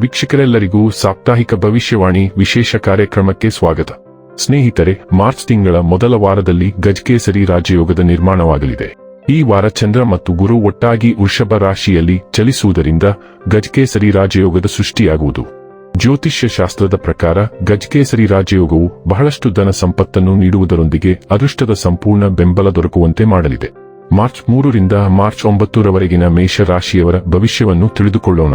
ವೀಕ್ಷಕರೆಲ್ಲರಿಗೂ ಸಾಪ್ತಾಹಿಕ ಭವಿಷ್ಯವಾಣಿ ವಿಶೇಷ ಕಾರ್ಯಕ್ರಮಕ್ಕೆ ಸ್ವಾಗತ. ಸ್ನೇಹಿತರೆ, ಮಾರ್ಚ್ ತಿಂಗಳ ಮೊದಲ ವಾರದಲ್ಲಿ ಗಜಕೇಸರಿ ರಾಜಯೋಗದ ನಿರ್ಮಾಣವಾಗಲಿದೆ. ಈ ವಾರ ಚಂದ್ರ ಮತ್ತು ಗುರು ಒಟ್ಟಾಗಿ ವೃಷಭ ರಾಶಿಯಲ್ಲಿ ಚಲಿಸುವುದರಿಂದ ಗಜಕೇಸರಿ ರಾಜಯೋಗದ ಸೃಷ್ಟಿಯಾಗುವುದು. ಜ್ಯೋತಿಷ್ಯ ಶಾಸ್ತ್ರದ ಪ್ರಕಾರ ಗಜಕೇಸರಿ ರಾಜಯೋಗವು ಬಹಳಷ್ಟು ಧನ ಸಂಪತ್ತನ್ನು ನೀಡುವುದರೊಂದಿಗೆ ಅದೃಷ್ಟದ ಸಂಪೂರ್ಣ ಬೆಂಬಲ ದೊರಕುವಂತೆ ಮಾಡಲಿದೆ. ಮಾರ್ಚ್ ಮೂರರಿಂದ ಮಾರ್ಚ್ ಒಂಬತ್ತರವರೆಗಿನ ಮೇಷ ರಾಶಿಯವರ ಭವಿಷ್ಯವನ್ನು ತಿಳಿದುಕೊಳ್ಳೋಣ.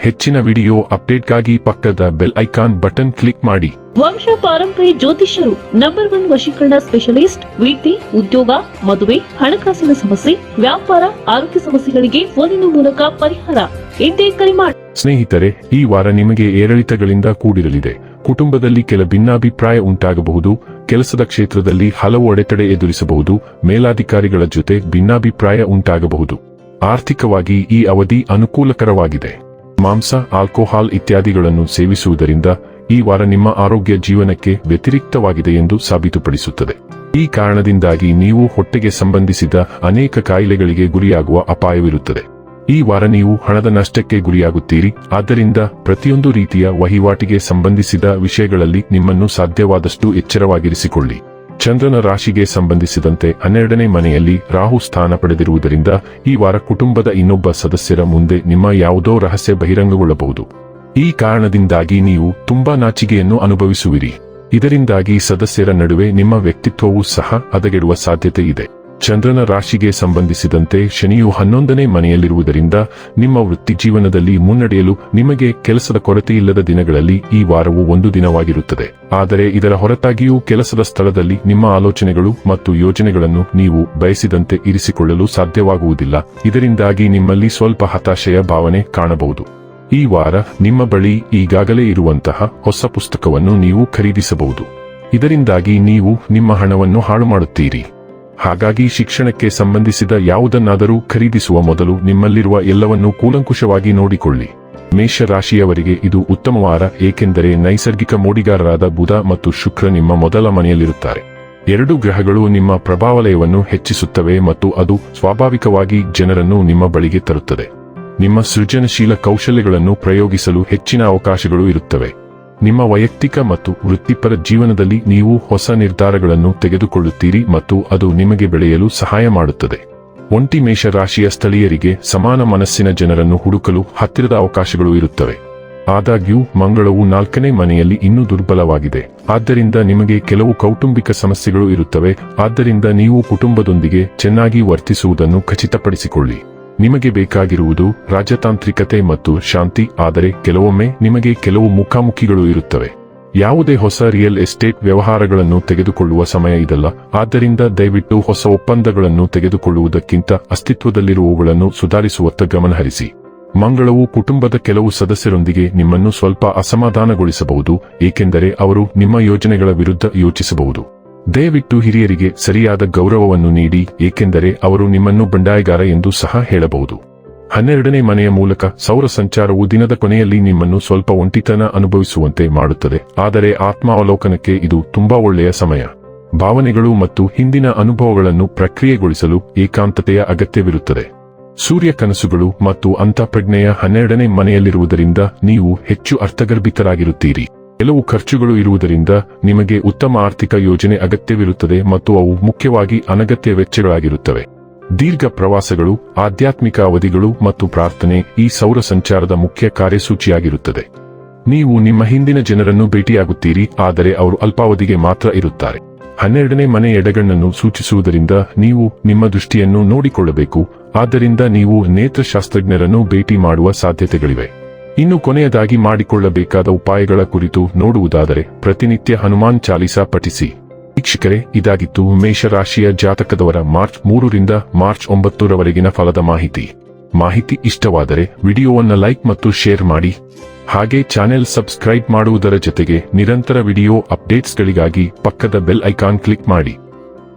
ಹೆಚ್ಚಿನ ವಿಡಿಯೋ ಅಪ್ಡೇಟ್ಗಾಗಿ ಪಕ್ಕದ ಬೆಲ್ ಐಕಾನ್ ಬಟನ್ ಕ್ಲಿಕ್ ಮಾಡಿ. ವಂಶ ಪಾರಂಪರಿ ಜ್ಯೋತಿಷ್ಯರು ನಂಬರ್ ಒನ್ ವಶೀಕರಣ ಸ್ಪೆಷಲಿಸ್ಟ್ ವೀಟಿ ಉದ್ಯೋಗ ಮದುವೆ ಹಣಕಾಸಿನ ಸಮಸ್ಯೆ ವ್ಯಾಪಾರ ಆರೋಗ್ಯ ಸಮಸ್ಯೆಗಳಿಗೆ ಫೋನಿನ ಮೂಲಕ ಪರಿಹಾರ. ಎಂದೇ ಕರೆ ಮಾಡಿ ಸ್ನೇಹಿತರೆ ಈ ವಾರ ನಿಮಗೆ ಏರಿಳಿತಗಳಿಂದ ಕೂಡಿರಲಿದೆ. ಕುಟುಂಬದಲ್ಲಿ ಕೆಲ ಭಿನ್ನಾಭಿಪ್ರಾಯ ಉಂಟಾಗಬಹುದು. ಕೆಲಸದ ಕ್ಷೇತ್ರದಲ್ಲಿ ಹಲವು ಅಡೆತಡೆ ಎದುರಿಸಬಹುದು. ಮೇಲಾಧಿಕಾರಿಗಳ ಜೊತೆ ಭಿನ್ನಾಭಿಪ್ರಾಯ ಉಂಟಾಗಬಹುದು. ಆರ್ಥಿಕವಾಗಿ ಈ ಅವಧಿ ಅನುಕೂಲಕರವಾಗಿದೆ. ಮಾಂಸ, ಆಲ್ಕೋಹಾಲ್ ಇತ್ಯಾದಿಗಳನ್ನು ಸೇವಿಸುವುದರಿಂದ ಈ ವಾರ ನಿಮ್ಮ ಆರೋಗ್ಯ ಜೀವನಕ್ಕೆ ವ್ಯತಿರಿಕ್ತವಾಗಿದೆ ಎಂದು ಸಾಬೀತುಪಡಿಸುತ್ತದೆ. ಈ ಕಾರಣದಿಂದಾಗಿ ನೀವು ಹೊಟ್ಟೆಗೆ ಸಂಬಂಧಿಸಿದ ಅನೇಕ ಕಾಯಿಲೆಗಳಿಗೆ ಗುರಿಯಾಗುವ ಅಪಾಯವಿರುತ್ತದೆ. ಈ ವಾರ ನೀವು ಹಣದ ನಷ್ಟಕ್ಕೆ ಗುರಿಯಾಗುತ್ತೀರಿ. ಆದ್ದರಿಂದ ಪ್ರತಿಯೊಂದು ರೀತಿಯ ವಹಿವಾಟಿಗೆ ಸಂಬಂಧಿಸಿದ ವಿಷಯಗಳಲ್ಲಿ ನಿಮ್ಮನ್ನು ಸಾಧ್ಯವಾದಷ್ಟು ಎಚ್ಚರವಾಗಿರಿಸಿಕೊಳ್ಳಿ. ಚಂದ್ರನ ರಾಶಿಗೆ ಸಂಬಂಧಿಸಿದಂತೆ ಹನ್ನೆರಡನೇ ಮನೆಯಲ್ಲಿ ರಾಹು ಸ್ಥಾನ ಪಡೆದಿರುವುದರಿಂದ ಈ ವಾರ ಕುಟುಂಬದ ಇನ್ನೊಬ್ಬ ಸದಸ್ಯರ ಮುಂದೆ ನಿಮ್ಮ ಯಾವುದೋ ರಹಸ್ಯ ಬಹಿರಂಗಗೊಳ್ಳಬಹುದು. ಈ ಕಾರಣದಿಂದಾಗಿ ನೀವು ತುಂಬಾ ನಾಚಿಗೆಯನ್ನು ಅನುಭವಿಸುವಿರಿ. ಇದರಿಂದಾಗಿ ಸದಸ್ಯರ ನಡುವೆ ನಿಮ್ಮ ವ್ಯಕ್ತಿತ್ವವೂ ಸಹ ಹದಗೆಡುವ ಸಾಧ್ಯತೆ ಇದೆ. ಚಂದ್ರನ ರಾಶಿಗೆ ಸಂಬಂಧಿಸಿದಂತೆ ಶನಿಯು ಹನ್ನೊಂದನೇ ಮನೆಯಲ್ಲಿರುವುದರಿಂದ ನಿಮ್ಮ ವೃತ್ತಿ ಜೀವನದಲ್ಲಿ ಮುನ್ನಡೆಯಲು ನಿಮಗೆ ಕೆಲಸದ ಕೊರತೆಯಿಲ್ಲದ ದಿನಗಳಲ್ಲಿ ಈ ವಾರವು ಒಂದು ದಿನವಾಗಿರುತ್ತದೆ. ಆದರೆ ಇದರ ಹೊರತಾಗಿಯೂ ಕೆಲಸದ ಸ್ಥಳದಲ್ಲಿ ನಿಮ್ಮ ಆಲೋಚನೆಗಳು ಮತ್ತು ಯೋಜನೆಗಳನ್ನು ನೀವು ಬಯಸಿದಂತೆ ಇರಿಸಿಕೊಳ್ಳಲು ಸಾಧ್ಯವಾಗುವುದಿಲ್ಲ. ಇದರಿಂದಾಗಿ ನಿಮ್ಮಲ್ಲಿ ಸ್ವಲ್ಪ ಹತಾಶೆಯ ಭಾವನೆ ಕಾಣಬಹುದು. ಈ ವಾರ ನಿಮ್ಮ ಬಳಿ ಈಗಾಗಲೇ ಇರುವಂತಹ ಹೊಸ ಪುಸ್ತಕವನ್ನು ನೀವು ಖರೀದಿಸಬಹುದು. ಇದರಿಂದಾಗಿ ನೀವು ನಿಮ್ಮ ಹಣವನ್ನು ಹಾಳು ಮಾಡುತ್ತೀರಿ ಹಾಗಾಗಿ ಶಿಕ್ಷಣಕ್ಕೆ ಸಂಬಂಧಿಸಿದ ಯಾವುದನ್ನಾದರೂ ಖರೀದಿಸುವ ಮೊದಲು ನಿಮ್ಮಲ್ಲಿರುವ ಎಲ್ಲವನ್ನೂ ಕೂಲಂಕುಷವಾಗಿ ನೋಡಿಕೊಳ್ಳಿ. ಮೇಷ ರಾಶಿಯವರಿಗೆ ಇದು ಉತ್ತಮ ವಾರ, ಏಕೆಂದರೆ ನೈಸರ್ಗಿಕ ಮೋಡಿಗಾರರಾದ ಬುಧ ಮತ್ತು ಶುಕ್ರ ನಿಮ್ಮ ಮೊದಲ ಮನೆಯಲ್ಲಿರುತ್ತಾರೆ. ಎರಡು ಗ್ರಹಗಳು ನಿಮ್ಮ ಪ್ರಭಾವಲಯವನ್ನು ಹೆಚ್ಚಿಸುತ್ತವೆ ಮತ್ತು ಅದು ಸ್ವಾಭಾವಿಕವಾಗಿ ಜನರನ್ನು ನಿಮ್ಮ ಬಳಿಗೆ ತರುತ್ತದೆ. ನಿಮ್ಮ ಸೃಜನಶೀಲ ಕೌಶಲ್ಯಗಳನ್ನು ಪ್ರಯೋಗಿಸಲು ಹೆಚ್ಚಿನ ಅವಕಾಶಗಳು ಇರುತ್ತವೆ. ನಿಮ್ಮ ವೈಯಕ್ತಿಕ ಮತ್ತು ವೃತ್ತಿಪರ ಜೀವನದಲ್ಲಿ ನೀವು ಹೊಸ ನಿರ್ಧಾರಗಳನ್ನು ತೆಗೆದುಕೊಳ್ಳುತ್ತೀರಿ ಮತ್ತು ಅದು ನಿಮಗೆ ಬೆಳೆಯಲು ಸಹಾಯ ಮಾಡುತ್ತದೆ. ಒಂಟಿ ಮೇಷ ರಾಶಿಯ ಸ್ಥಳೀಯರಿಗೆ ಸಮಾನ ಮನಸ್ಸಿನ ಜನರನ್ನು ಹುಡುಕಲು ಹತ್ತಿರದ ಅವಕಾಶಗಳು ಇರುತ್ತವೆ. ಆದಾಗ್ಯೂ, ಮಂಗಳವು ನಾಲ್ಕನೇ ಮನೆಯಲ್ಲಿ ಇನ್ನೂ ದುರ್ಬಲವಾಗಿದೆ. ಆದ್ದರಿಂದ ನಿಮಗೆ ಕೆಲವು ಕೌಟುಂಬಿಕ ಸಮಸ್ಯೆಗಳು ಇರುತ್ತವೆ. ಆದ್ದರಿಂದ ನೀವು ಕುಟುಂಬದೊಂದಿಗೆ ಚೆನ್ನಾಗಿ ವರ್ತಿಸುವುದನ್ನು ಖಚಿತಪಡಿಸಿಕೊಳ್ಳಿ. ನಿಮಗೆ ಬೇಕಾಗಿರುವುದು ರಾಜತಾಂತ್ರಿಕತೆ ಮತ್ತು ಶಾಂತಿ, ಆದರೆ ಕೆಲವೊಮ್ಮೆ ನಿಮಗೆ ಕೆಲವು ಮುಖಾಮುಖಿಗಳು ಇರುತ್ತವೆ. ಯಾವುದೇ ಹೊಸ ರಿಯಲ್ ಎಸ್ಟೇಟ್ ವ್ಯವಹಾರಗಳನ್ನು ತೆಗೆದುಕೊಳ್ಳುವ ಸಮಯ ಇದಲ್ಲ, ಆದ್ದರಿಂದ ದಯವಿಟ್ಟು ಹೊಸ ಒಪ್ಪಂದಗಳನ್ನು ತೆಗೆದುಕೊಳ್ಳುವುದಕ್ಕಿಂತ ಅಸ್ತಿತ್ವದಲ್ಲಿರುವವುಗಳನ್ನು ಸುಧಾರಿಸುವತ್ತ ಗಮನಹರಿಸಿ. ಮಂಗಳವು ಕುಟುಂಬದ ಕೆಲವು ಸದಸ್ಯರೊಂದಿಗೆ ನಿಮ್ಮನ್ನು ಸ್ವಲ್ಪ ಅಸಮಾಧಾನಗೊಳಿಸಬಹುದು, ಏಕೆಂದರೆ ಅವರು ನಿಮ್ಮ ಯೋಜನೆಗಳ ವಿರುದ್ಧ ಯೋಚಿಸಬಹುದು. ದಯವಿಟ್ಟು ಹಿರಿಯರಿಗೆ ಸರಿಯಾದ ಗೌರವವನ್ನು ನೀಡಿ, ಏಕೆಂದರೆ ಅವರು ನಿಮ್ಮನ್ನು ಬಂಡಾಯಗಾರ ಎಂದು ಸಹ ಹೇಳಬಹುದು. ಹನ್ನೆರಡನೇ ಮನೆಯ ಮೂಲಕ ಸೌರ ಸಂಚಾರವು ದಿನದ ಕೊನೆಯಲ್ಲಿ ನಿಮ್ಮನ್ನು ಸ್ವಲ್ಪ ಒಂಟಿತನ ಅನುಭವಿಸುವಂತೆ ಮಾಡುತ್ತದೆ. ಆದರೆ ಆತ್ಮಾವಲೋಕನಕ್ಕೆ ಇದು ತುಂಬಾ ಒಳ್ಳೆಯ ಸಮಯ. ಭಾವನೆಗಳು ಮತ್ತು ಹಿಂದಿನ ಅನುಭವಗಳನ್ನು ಪ್ರಕ್ರಿಯೆಗೊಳಿಸಲು ಏಕಾಂತತೆಯ ಅಗತ್ಯವಿರುತ್ತದೆ. ಸೂರ್ಯ ಕನಸುಗಳು ಮತ್ತು ಅಂತಃಪ್ರಜ್ಞೆಯ ಹನ್ನೆರಡನೇ ಮನೆಯಲ್ಲಿರುವುದರಿಂದ ನೀವು ಹೆಚ್ಚು ಅರ್ಥಗರ್ಭಿತರಾಗಿರುತ್ತೀರಿ. ಕೆಲವು ಖರ್ಚುಗಳು ಇರುವುದರಿಂದ ನಿಮಗೆ ಉತ್ತಮ ಆರ್ಥಿಕ ಯೋಜನೆ ಅಗತ್ಯವಿರುತ್ತದೆ ಮತ್ತು ಅವು ಮುಖ್ಯವಾಗಿ ಅನಗತ್ಯ ವೆಚ್ಚಗಳಾಗಿರುತ್ತವೆ. ದೀರ್ಘ ಪ್ರವಾಸಗಳು, ಆಧ್ಯಾತ್ಮಿಕ ಅವಧಿಗಳು ಮತ್ತು ಪ್ರಾರ್ಥನೆ ಈ ಸೌರ ಸಂಚಾರದ ಮುಖ್ಯ ಕಾರ್ಯಸೂಚಿಯಾಗಿರುತ್ತದೆ. ನೀವು ನಿಮ್ಮ ಹಿಂದಿನ ಜನರನ್ನು ಭೇಟಿಯಾಗುತ್ತೀರಿ, ಆದರೆ ಅವರು ಅಲ್ಪಾವಧಿಗೆ ಮಾತ್ರ ಇರುತ್ತಾರೆ. ಹನ್ನೆರಡನೇ ಮನೆ ಎಡಗಣ್ಣನ್ನು ಸೂಚಿಸುವುದರಿಂದ ನೀವು ನಿಮ್ಮ ದೃಷ್ಟಿಯನ್ನು ನೋಡಿಕೊಳ್ಳಬೇಕು, ಆದ್ದರಿಂದ ನೀವು ನೇತ್ರಶಾಸ್ತ್ರಜ್ಞರನ್ನು ಭೇಟಿ ಮಾಡುವ ಸಾಧ್ಯತೆಗಳಿವೆ. ಇನ್ನು ಕೊನೆಯದಾಗಿ ಮಾಡಿಕೊಳ್ಳಬೇಕಾದ ಉಪಾಯಗಳ ಕುರಿತು ನೋಡುವುದಾದರೆ ಪ್ರತಿನಿತ್ಯ ಹನುಮಾನ್ ಚಾಲಿಸಾ ಪಠಿಸಿ. ವೀಕ್ಷಕರೇ, ಇದಾಗಿತ್ತು ಮೇಷರಾಶಿಯ ಜಾತಕದವರ ಮಾರ್ಚ್ ಮೂರರಿಂದ ಮಾರ್ಚ್ ಒಂಬತ್ತರವರೆಗಿನ ಫಲದ ಮಾಹಿತಿ. ಮಾಹಿತಿ ಇಷ್ಟವಾದರೆ ವಿಡಿಯೋವನ್ನು ಲೈಕ್ ಮತ್ತು ಶೇರ್ ಮಾಡಿ. ಹಾಗೆ ಚಾನೆಲ್ ಸಬ್ಸ್ಕ್ರೈಬ್ ಮಾಡುವುದರ ಜೊತೆಗೆ ನಿರಂತರ ವಿಡಿಯೋ ಅಪ್ಡೇಟ್ಸ್ಗಳಿಗಾಗಿ ಪಕ್ಕದ ಬೆಲ್ ಐಕಾನ್ ಕ್ಲಿಕ್ ಮಾಡಿ.